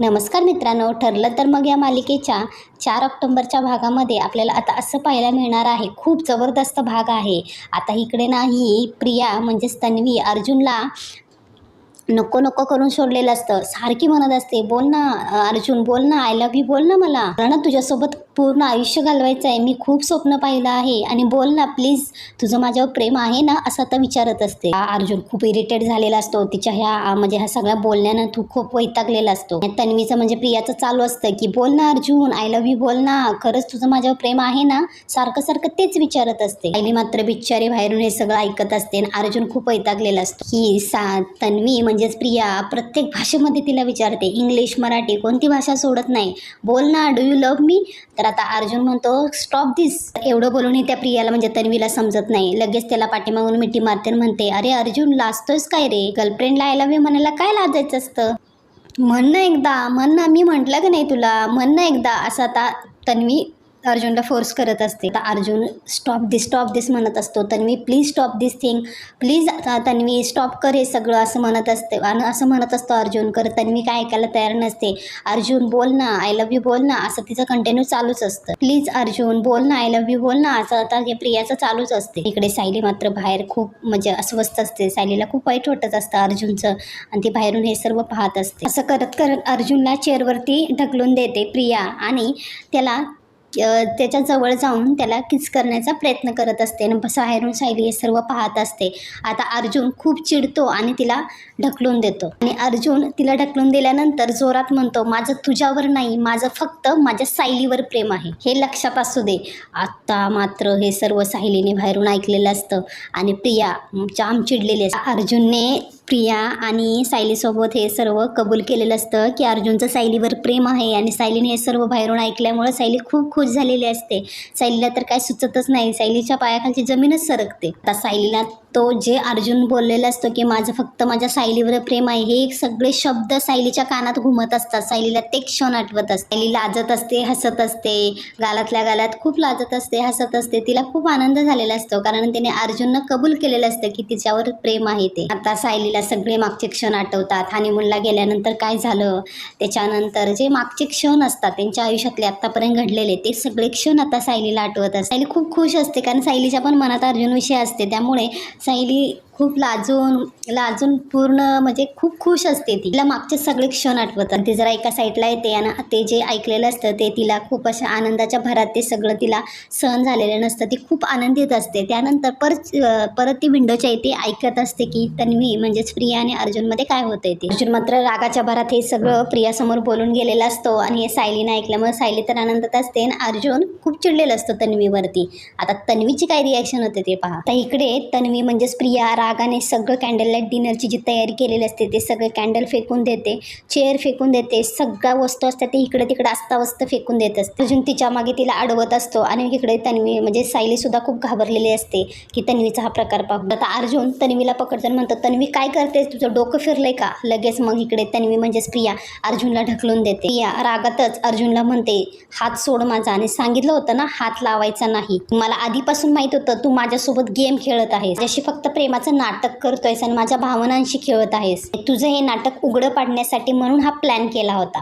नमस्कार मित्रांनो ठरलं तर मग या मालिकेच्या चार ऑक्टोंबरच्या भागामध्ये आपल्याला आता असं पाहायला मिळणार आहे खूप जबरदस्त भाग आहे. आता इकडे नाही प्रिया म्हणजेच तन्वी अर्जुनला नको नको करून सोडलेलं असतं. सारखी म्हणत असते बोल ना अर्जुन बोल ना आय लव्ह यू बोल ना मला. मला ना तुझ्यासोबत पूर्ण आयुष्य घालवायचं आहे. मी खूप स्वप्न पाहिलं आहे. आणि बोल ना प्लीज. तुझं माझ्यावर प्रेम आहे ना असं आता विचारत असते. हा अर्जुन खूप इरिटेट झालेला असतो. तिच्या ह्या म्हणजे ह्या सगळ्या बोलण्यानं तू खूप वैतागलेला असतो. तन्वीचं म्हणजे प्रियाचं चालू असतं की बोल ना अर्जुन. आय लव्ह यू बोल ना. खरंच तुझं माझ्यावर प्रेम आहे ना? सारखं सारखं तेच विचारत असते. पहिली मात्र बिचारी बाहेरून हे सगळं ऐकत असते. आणि अर्जुन खूप वैतागलेला असतो. ही सा तन्वी म्हणजेच प्रिया प्रत्येक भाषेमध्ये तिला विचारते. इंग्लिश मराठी कोणती भाषा सोडत नाही. बोल ना डू यू लव्ह मी तर आता अर्जुन म्हणतो स्टॉप दिस एवढं बोलूनही त्या प्रियाला म्हणजे तन्वीला समजत नाही. लगेच त्याला पाठीमागून मिठी मारते म्हणते अरे अर्जुन लाजतोयस काय रे? गर्लफ्रेंडला आय मी म्हणायला काय लाजायचं असतं? म्हण ना एकदा म्हण ना मी म्हटलं की नाही तुला? म्हण ना एकदा असं आता तन्वी अर्जुनला फोर्स करत असते. तर Arjun stop this stop this म्हणत असतो. Tanvi please stop this thing please Tanvi stop कर हे सगळं असं म्हणत असते. आणि असं म्हणत असतो अर्जुन. कर तन्वी काय ऐकायला तयार नसते. अर्जुन बोल ना. आय लव्ह यू बोल ना. असं तिचं कंटिन्यू चालूच असतं. प्लीज अर्जुन बोल ना. आय लव्ह यू बोल ना. असं आता हे प्रियाचं चालूच असते. इकडे सायली मात्र बाहेर खूप म्हणजे अस्वस्थ असते. सायलीला खूप वाईट वाटत असतं अर्जुनचं. आणि ती बाहेरून हे सर्व पाहत असते. असं करत करत अर्जुनला चेअरवरती ढकलून देते प्रिया. आणि त्याला त्याच्याजवळ जाऊन त्याला किस करण्याचा प्रयत्न करत असते. आणि बाहेरून सायली हे सर्व पाहत असते. आता अर्जुन खूप चिडतो आणि तिला ढकलून देतो. आणि अर्जुन तिला ढकलून दिल्यानंतर जोरात म्हणतो माझं तुझ्यावर नाही माझं फक्त माझ्या सायलीवर प्रेम आहे. हे लक्षात असू दे. आत्ता मात्र हे सर्व सायलीने बाहेरून ऐकलेलं असतं. आणि प्रिया जाम चिडलेली असते. अर्जुनने प्रिया आणि सायलीसोबत हे सर्व कबूल केलेलं असतं की अर्जुनचं सायलीवर प्रेम आहे आणि सायलीने हे सर्व बाहेरून ऐकल्यामुळं सायली खूप खुश झालेली असते. सायलीला तर काय सुचतच नाही. सायलीच्या पायाखालची जमीनच सरकते. आता सायलीला तो जे अर्जुन बोललेला असतो की माझं फक्त माझ्या सायलीवर प्रेम आहे हे सगळे शब्द सायलीच्या कानात घुमत असतात. सायलीला ते क्षण आठवत असते सायली लाजत असते हसत असते. गालातल्या गालात खूप लाजत असते हसत असते. तिला खूप आनंद झालेला असतो कारण तिने अर्जुननं कबूल केलेलं असतं की तिच्यावर प्रेम आहे ते. आता सायलीला सगळे मागचे क्षण आठवतात. हानिमूनला गेल्यानंतर काय झालं? त्याच्यानंतर जे मागचे क्षण असतात त्यांच्या आयुष्यातले आत्तापर्यंत घडलेले ते सगळे क्षण आता सायलीला आठवत असतात. सायली खूप खुश असते कारण सायलीच्या पण मनात अर्जुन विषय असते. त्यामुळे सायली खूप लाजून लाजून पूर्ण म्हणजे खूप खुश असते ती. तिला मागचे सगळे क्षण आठवतात. ते जरा एका साईडला येते आणि ते जे ऐकलेलं असतं ते तिला खूप अशा आनंदाच्या भरात ते सगळं तिला सहन झालेलं नसतं. ती खूप आनंदित असते. त्यानंतर परत परत ती विंडोच्या इथे ऐकत असते की तन्वी म्हणजेच प्रिया आणि अर्जुनमध्ये काय होतंय ते. अर्जुन मात्र रागाच्या भरात हे सगळं प्रियासमोर बोलून गेलेला असतो आणि हे सायलीनं ऐकल्यामुळे सायली तर आनंदात असते आणि अर्जुन खूप चिडलेलं असतं तन्वीवरती. आता तन्वीची काय रिॲक्शन होते ते पहा. तर इकडे तन्वी म्हणजेच प्रिया रागाने सगळं कॅन्डल लाइट डिनरची जी तयारी केलेली असते ते सगळे कॅन्डल फेकून देते चेअर फेकून देते सगळ्या वस्तू असतात ते इकडे तिकडे अस्तावस्त फेकून देत असते. अजून तिच्यामागे तिला अडवत असतो आणि इकडे तन्वी म्हणजे सायली सुद्धा खूप घाबरलेली असते की तन्वीचा हा प्रकार पाहून. आता अर्जुन तन्वीला पकडताना म्हणतो तन्वी काय करतेस? तुझं डोकं फिरलंय का? लगेच मग इकडे तन्वी म्हणजेच प्रिया अर्जुनला ढकलून देते. प्रिया रागातच अर्जुनला म्हणते हात सोड माझा. आणि सांगितलं होतं ना हात लावायचा नाही. मला आधीपासून माहीत होतं तू माझ्यासोबत गेम खेळत आहेस. जशी फक्त प्रेमाचं नाटक करतोयस आणि माझ्या भावनांशी खेळत आहेस. तुझं हे नाटक उघडं पाडण्यासाठी म्हणून हा प्लॅन केला होता.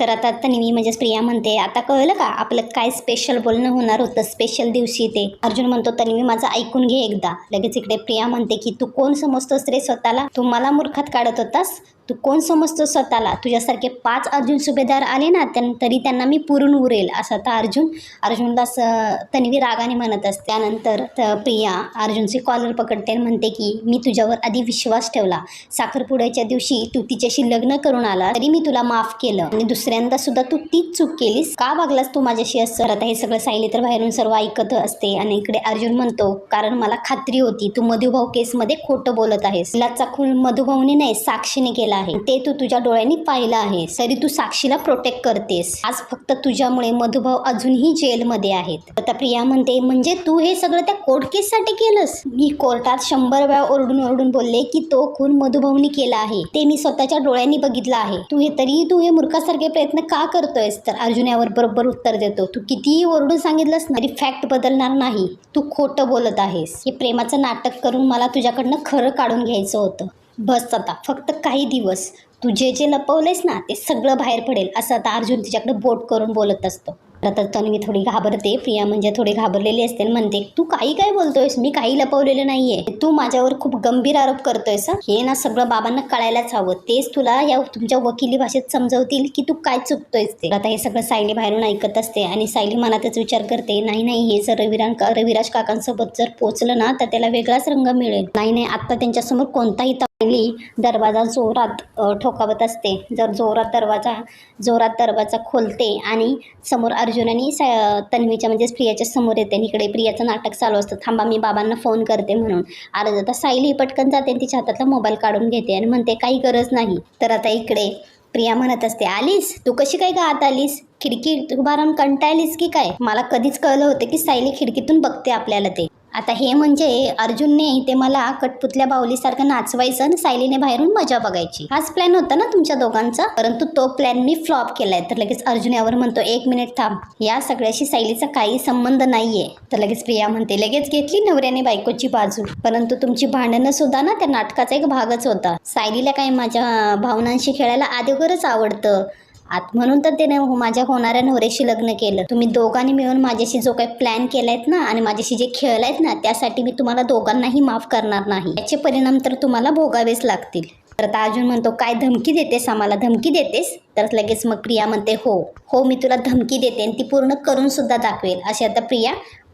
तर आता तन्वी म्हणजेच प्रिया म्हणते आता कळलं का आपलं काय स्पेशल बोलणं होणार होतं स्पेशल दिवशी ते? अर्जुन म्हणतो तन्वी माझं ऐकून घे एकदा. लगेच इकडे प्रिया म्हणते की तू कोण समजतोस रे स्वतःला? तू मला मूर्खात काढत होतास? तू कोण समजतो स्वतःला? तुझ्यासारखे पाच अर्जुन सुभेदार आले ना त्यां तरी त्यांना मी पुरून उरेल असं आता अर्जुन अर्जुनला स तन्वी रागाने म्हणत असते. त्यानंतर त- प्रिया अर्जुनचे कॉलर पकडते आणि म्हणते की मी तुझ्यावर आधी विश्वास ठेवला. साखरपुड्याच्या दिवशी तू तिच्याशी लग्न करून आला तरी मी तुला माफ केलं. आणि दुसऱ्यांदा सुद्धा तू तीच चूक केलीस. का वागलास तू माझ्याशी असं? आता हे सगळं सायली तर बाहेरून सर्व ऐकत असते आणि इकडे अर्जुन म्हणतो कारण मला खात्री होती. तू मधुभाऊ केसमध्ये खोटं बोलत आहेस. तिला खून मधुभाऊने नाही साक्षीने केला आहे. ते तू तुझ्या डोळ्यांनी पाहिलं आहे. तरी तू साक्षीला प्रोटेक्ट करतेस. आज फक्त तुझ्यामुळे मधुभाव अजूनही जेलमध्ये आहेत. आता प्रिया म्हणते म्हणजे तू हे सगळं त्या कोर्ट केससाठी केलंस? मी कोर्टात शंभर वेळा ओरडून ओरडून बोलले की तो खून मधुभाऊनी केला आहे. ते मी स्वतःच्या डोळ्यांनी बघितलं आहे. तू हे तरी तू हे मूर्खासारखे प्रयत्न का करतोयस? तर अर्जुन यावर बरोबर उत्तर देतो तू कितीही ओरडून सांगितलंस ना तरी फॅक्ट बदलणार नाही. तू खोटं बोलत आहेस. हे प्रेमाचं नाटक करून मला तुझ्याकडनं खरं काढून घ्यायचं होतं. बस आता फक्त काही दिवस. तू जे जे लपवलेस ना ते सगळं बाहेर पडेल असं आता अर्जुन तिच्याकडे बोट करून बोलत असतो. तर तन्वी थोडी घाबरते प्रिया म्हणजे थोडी घाबरलेली असते आणि म्हणते तू काही काय बोलतोयस? मी काही लपवलेलं नाहीये. तू माझ्यावर खूप गंभीर आरोप करतोयस हे? ना सगळं बाबांना कळायलाच हवं. तेच तुला या तुमच्या वकिली भाषेत समजवतील की तू काय चुकतोयस ते. आता हे सगळं सायली बाहेरून ऐकत असते आणि सायली मनातच विचार करते नाही नाही हे जर रविरान रविराज काकांसोबत जर पोचलं ना तर त्याला वेगळाच रंग मिळेल. नाही नाही आत्ता त्यांच्यासमोर कोणताही दरवाजा जोरात ठोकावत असते. जर जोरात दरवाजा जोरात दरवाजा खोलते आणि समोर अर्जुन स तन्वीच्या म्हणजे प्रियाच्या समोर येते आणि इकडे प्रियाचं नाटक चालू असतं. थांबा मी बाबांना फोन करते म्हणून. अर्ज आता सायली पटकन जाते आणि तिच्या हातातला मोबाईल काढून घेते आणि म्हणते काही गरज नाही. तर आता इकडे प्रिया म्हणत असते आलीस? तू कशी काय का आत आलीस? खिडकी उभा कंटाळलीस की काय? मला कधीच कळलं होतं की सायली खिडकीतून बघते आपल्याला ते. आता हे म्हणजे अर्जुनने ते मला कटपुतल्या बाहुलीसारखं नाचवायचं आणि सायलीने बाहेरून मजा बघायची. हाच प्लॅन होता ना तुमच्या दोघांचा? परंतु तो प्लॅन मी फ्लॉप केलाय. तर लगेच अर्जुन यावर म्हणतो एक मिनिट थांब. या सगळ्याशी सायलीचा काही संबंध नाहीये. तर लगेच प्रिया म्हणते लगेच घेतली नवऱ्याने बायकोची बाजू. परंतु तुमची भांडणं सुद्धा ना त्या नाटकाचा एक भागच होता. सायलीला काय माझ्या भावनांशी खेळायला अगोदरच आवडतं. आत म्हणून तर त्याने हो- माझ्या होणाऱ्या नवऱ्याशी लग्न केलं. तुम्ही दोघांनी मिळून माझ्याशी जो काही प्लॅन केलायत ना आणि माझ्याशी जे खेळलायत ना त्यासाठी मी तुम्हाला दोघांनाही माफ करणार नाही. याचे परिणाम तर तुम्हाला भोगावेच लागतील. तर आता अर्जुन म्हणतो काय धमकी देतेस आम्हाला? धमकी देतेस? तर लगेच मग प्रिया म्हणते हो. हो मी तुला धमकी देते आणि ती पूर्ण करून सुद्धा दाखवेल. अशी आता प्रिया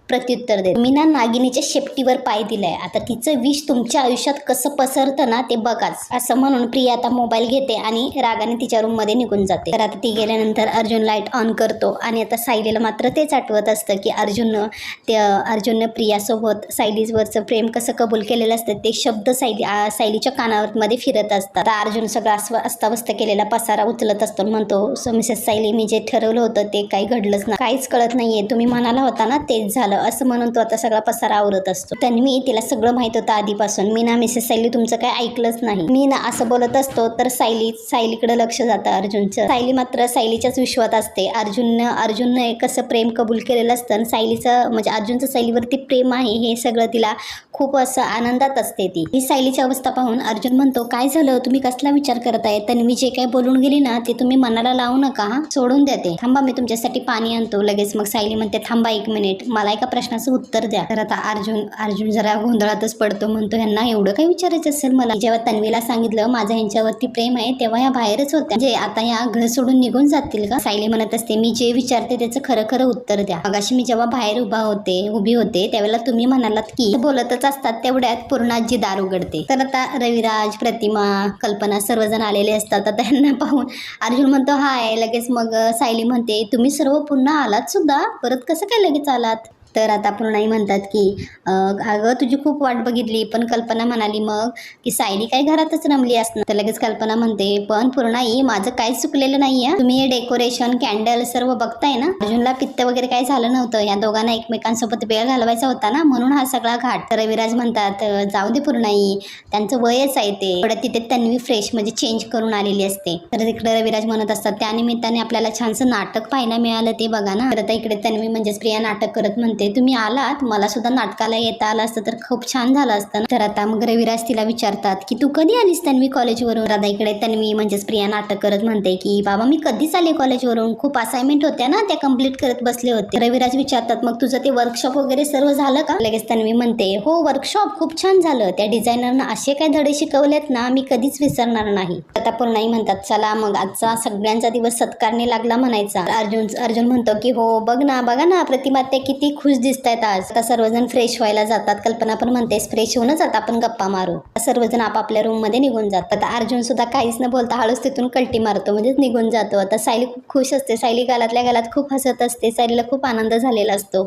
प्रत्युत्तर दे मी ना नागिनीच्या शेपटीवर पाय दिलाय. आता तिचं विष तुमच्या आयुष्यात कसं पसरतं ना ते बघाच. असं म्हणून प्रिया आता मोबाईल घेते आणि रागाने तिच्या रूममध्ये निघून जाते. तर आता ती गेल्यानंतर अर्जुन लाइट ऑन करतो आणि आता सायलीला मात्र तेच आठवत असतं की अर्जुननं त्या अर्जुननं प्रियासोबत सायलीवरचं प्रेम कसं कबूल केलेलं असतं ते शब्द सायली सायलीच्या कानावर मध्ये फिरत असतात. आता अर्जुन सगळं अस्व अस्तावस्त केलेला पसारा उचलत असतो म्हणतो "सो मिसेस सायली मी जे ठरवलं होतं ते काही घडलंच ना काहीच कळत नाहीये. तुम्ही म्हणाला होता ना तेच झालं असं म्हणून तो आता सगळा पसारा आवरत असतो. तन्वी तिला सगळं माहीत होतं आधीपासून. मी ना मिसेस सायली तुमचं काय ऐकलंच नाही. मी ना असं बोलत असतो तर सायली सायलीकडे लक्ष जातं अर्जुनचं. सायली मात्र सायलीच्याच विश्वात असते. अर्जुननं अर्जुननं कसं प्रेम कबूल केलेलं असतं आणि सायलीचं म्हणजे अर्जुनचं सायलीवरती प्रेम आहे हे सगळं तिला खूप असं आनंदात असते ती. ही सायलीची अवस्था पाहून अर्जुन म्हणतो काय झालं? तुम्ही कसला विचार करत आहे तन्वी जे काय बोलून गेली ना ते तुम्ही मनाला लावू नका सोडून देते थांबा मी तुमच्यासाठी पाणी आणतो. लगेच मग सायली म्हणते थांबा एक मिनिट. मला एका प्रश्नाचं उत्तर द्या. तर आता अर्जुन अर्जुन जरा गोंधळातच पडतो म्हणतो ह्यांना एवढं काय विचारायचं असेल मला? जेव्हा तन्वीला सांगितलं माझं ह्यांच्यावरती प्रेम आहे तेव्हा ह्या बाहेरच होत्या. म्हणजे आता या घर सोडून निघून जातील का? सायली म्हणत असते मी जे विचारते त्याचं खरं खरं उत्तर द्या. मगाशी मी जेव्हा बाहेर उभा होते उभी होते त्यावेळेला तुम्ही म्हणालात की बोलतच असतात तेवढ्यात पूर्णाजी दार उघडते. तर आता रविराज प्रतिमा कल्पना सर्वजण आलेले असतात. आता त्यांना पाहून अर्जुन म्हणतो हाय लगेच मग सायली म्हणते तुम्ही सर्व पुन्हा आलात सुद्धा? परत कसं काय लगेच आलात? तर आता पूर्णाई म्हणतात की अगं तुझी खूप वाट बघितली पण कल्पना म्हणाली मग की सायली काय घरातच रमली असणार. तर लगेच कल्पना म्हणते पण पूर्णाई माझं काहीच चुकलेलं नाही तुम्ही हे डेकोरेशन कॅन्डल सर्व बघताय ना? अर्जुनला पित्त वगैरे काही झालं नव्हतं. या दोघांना एकमेकांसोबत वेळ घालवायचा होता ना? म्हणून हा सगळा घाट. तर रविराज म्हणतात जाऊ दे पूर्णाई त्यांचं वयच आहे ते. थोडं तिथे तन्वी फ्रेश म्हणजे चेंज करून आलेली असते. तर तिकडे रविराज म्हणत असतात त्यानिमित्ताने आपल्याला छानसं नाटक पाहायला मिळालं ते बघा ना. तर आता इकडे तन्वी म्हणजेच प्रिया नाटक करत म्हणते तुम्ही आलात मला सुद्धा नाटकाला येता आलं असतं तर खूप छान झालं असतं तर आता मग रविराज तिला विचारतात की तू कधी आलीस तन्वी कॉलेजवरून? राधा इकडे तन्वी म्हणजेच प्रिया नाटक करत म्हणते की बाबा मी कधीच आले कॉलेजवरून? खूप असाइनमेंट होत्या ना त्या कंप्लीट करत बसले होते. रविराज विचारतात मग तुझं ते वर्कशॉप वगैरे सर्व झालं का? लगेच तन्वी म्हणते हो वर्कशॉप खूप छान झालं. त्या डिझायनरनं असे काय धडे शिकवलेत ना मी कधीच विसरणार नाही. आता पूर्णाई म्हणतात चला मग आजचा सगळ्यांचा दिवस सत्कारने लागला म्हणायचा. अर्जुन अर्जुन म्हणतो की हो बघ ना बघा ना प्रतिमा त्या किती खुश दिसत आहेत आज. आता सर्वजण फ्रेश व्हायला जातात. कल्पना पण म्हणते फ्रेश होऊनच आता आपण गप्पा मारू. सर्वजण आपापल्या रूममध्ये निघून जातात. आता अर्जुन सुद्धा काहीच न बोलता हळूच तिथून कल्टी मारतो म्हणजेच निघून जातो. आता सायली खूप खुश असते. सायली गालातल्या गालात खूप हसत असते. सायलीला खूप आनंद झालेला असतो.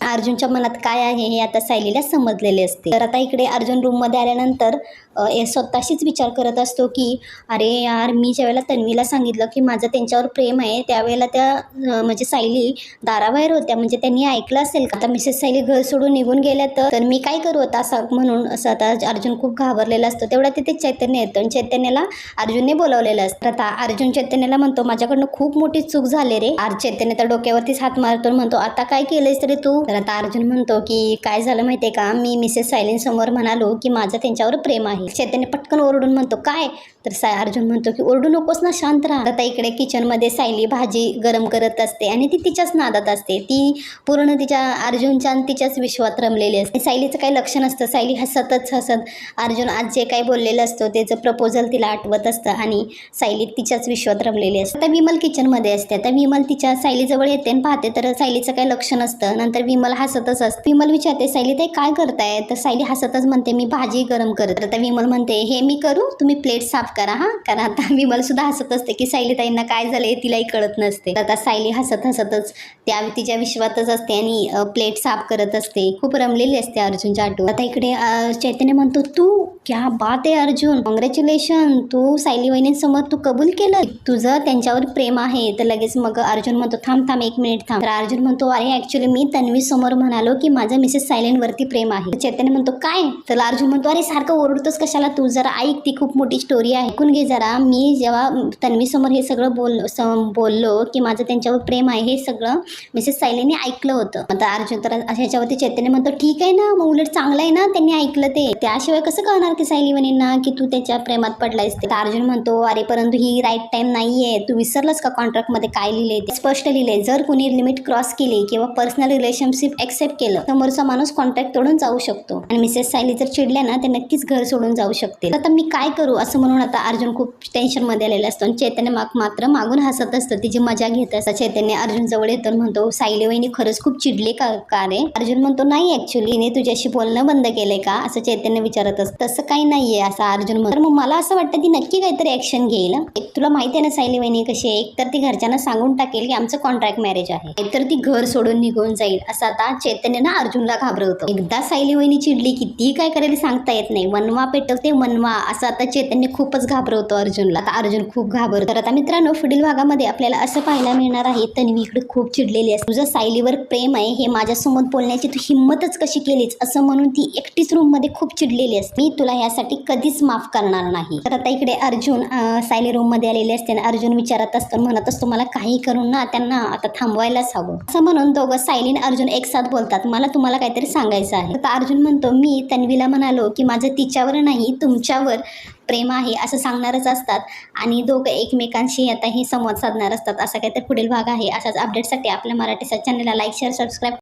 अर्जुनच्या मनात काय आहे हे आता सायलीला समजलेले असते. तर आता इकडे अर्जुन रूममध्ये आल्यानंतर स्वतःशीच विचार करत असतो की अरे यार मी ज्यावेळेला तन्वीला सांगितलं की माझं त्यांच्यावर प्रेम आहे त्यावेळेला त्या म्हणजे सायली दाराबाहेर होत्या म्हणजे त्यांनी ऐकलं असेल का? आता मिसेस सायली घर सोडून निघून गेल्या तर मी काय करू आता असं म्हणून? असं आता अर्जुन खूप घाबरलेला असतो. तेवढा तिथे चैतन्य येतं आणि चैतन्याला अर्जुनने बोलावलेलं असतं. आता अर्जुन चैतन्याला म्हणतो माझ्याकडनं खूप मोठी चूक झाली रे. आर चैतन्य तर डोक्यावरतीच हात मारतो म्हणतो आता काय केलंयस तरी तू? तर आता अर्जुन म्हणतो की काय झालं माहितीये का? मी मिसेस सायलेनसमोर म्हणालो की माझं त्यांच्यावर प्रेम आहे. चैतन्य पटकन ओरडून म्हणतो काय? तर साय अर्जुन म्हणतो की ओरडू नकोस ना शांत राहा. आता इकडे किचनमध्ये सायली भाजी गरम करत असते आणि ती तिच्याच नादात असते. ती पूर्ण तिच्या अर्जुनच्या आणि तिच्याच विश्वात रमलेली असते. सायलीचं काही लक्ष नसतं. सायली हसतच हसत अर्जुन आज जे काही बोललेलं असतं त्याचं प्रपोजल तिला आठवत असतं आणि सायली तिच्याच विश्वात रमलेली असते. आता विमल किचनमध्ये असते. आता विमल तिच्या सायलीजवळ येते आणि पाहते तर सायलीचं काही लक्ष नसतं. नंतर विमल हसतच असते. विमल विचारते सायली ते काय करताय? तर सायली हसतच म्हणते मी भाजी गरम करत. आता विमल म्हणते हे मी करू? तुम्ही प्लेट साफ करा हा? कारण आता विमल सुद्धा हसत असते की सायली ताईंना काय झालंय तिलाही कळत नसते. तर आता सायली हसत हसतच त्या तिच्या विश्वातच असते आणि प्लेट साफ करत असते. खूप रमलेली असते अर्जुनच्या आठवण आता इकडे चैतन्य म्हणतो तू क्या बात आहे अर्जुन. कॉंग्रॅच्युलेशन तू सायली वहिनींसमोर तू कबूल केलं? तुझं त्यांच्यावर प्रेम आहे. तर लगेच मग अर्जुन म्हणतो थांब थांब एक मिनिट थांब. तर अर्जुन म्हणतो अरे ऍक्च्युली मी तन्वी समोर म्हणालो की माझं मिसेस सायलेन वरती प्रेम आहे. चैतन्य म्हणतो काय? तर अर्जुन म्हणतो अरे सारखं ओरडतोस कशाला? तू जरा ऐक ती खूप मोठी स्टोरी आहे. ऐकून घे जरा. मी जेव्हा तन्वी समोर हे सगळं बोल बोललो की माझं त्यांच्यावर प्रेम आहे हे सगळं मिसेस सायलेने ऐकलं होतं. आता अर्जुन तर ह्याच्यावरती चैतन्य म्हणतो ठीक आहे ना. मग उलट चांगलं आहे ना त्यांनी ऐकलं ते. त्याशिवाय कसं कळणार? सांगते सायली वहिनींना की तू त्याच्या प्रेमात पडलायस ते. तर अर्जुन म्हणतो अरे परंतु ही राईट टाइम नाहीये. तू विसरलास का कॉन्ट्रॅक्टमध्ये काय लिहिलंय ते? स्पष्ट लिहिलंय जर कुणी लिमिट क्रॉस केली किंवा पर्सनल रिलेशनशिप एक्सेप्ट केलं समोरचा माणूस कॉन्ट्रॅक्ट तोडून जाऊ शकतो. आणि मिसेस सायली जर चिडल्या ना ते नक्कीच घर सोडून जाऊ शकते आता मी काय करू असं म्हणून आता अर्जुन खूप टेन्शनमध्ये आलेला असतो. आणि चैतन्य माग मात्र मागून हसत असतं. तिची मजा घेत असतं चैतन्य अर्जुन जवळ येतो म्हणतो सायली वहिनी खरंच खूप चिडले का रे? अर्जुन म्हणतो नाही ऍक्च्युली तुझ्याशी बोलणं बंद केलंय का? असं चैतन्य विचारत असतं. तसं काही नाही आहे असं अर्जुन तर मग मला असं वाटतं ती नक्की काहीतरी ऍक्शन घेईल एक तुला माहिती आहे ना सायली वहिनी कशी आहे? एक तर ती घरच्यांना सांगून टाकेल की आमचं कॉन्ट्रॅक्ट मॅरेज आहे. एकतर ती घर सोडून निघून जाईल असं आता चैतन्य ना अर्जुनला घाबरवतो. एकदा सायली वहिनी चिडली की ती काय करेल सांगता येत नाही. वनवा पेटवते वनवा असं आता चैतन्य खूपच घाबरवतो अर्जुनला. आता अर्जुन खूप घाबरतो. तर आता मित्रांनो पुढील भागामध्ये आपल्याला असं पाहायला मिळणार आहे तन्वी इकडे खूप चिडलेली असते. तुझं सायलीवर प्रेम आहे हे माझ्यासमोर बोलण्याची तू हिंमतच कशी केलीच असं म्हणून ती एकटीच रूममध्ये खूप चिडलेली असते. मी तुला यासाठी कधीच माफ करणार नाही. तर आता इकडे अर्जुन सायली रूममध्ये आलेले असते आणि अर्जुन विचारत असतो म्हणत असतो मला काही करून ना त्यांना आता थांबवायलाच हवं. असं म्हणून दोघं सायली आणि अर्जुन एक साथ बोलतात. मला तुम्हाला काहीतरी सांगायचं आहे. तर अर्जुन म्हणतो मी तन्वीला म्हणालो की माझं तिच्यावर नाही तुमच्यावर प्रेम आहे असं सांगणारच असतात. आणि दोघं एकमेकांशी आता हे संवाद साधणार असतात. असा काहीतरी पुढील भाग आहे. असाच अपडेटसाठी आपल्या मराठी चॅनलला लाईक शेअर सबस्क्राईब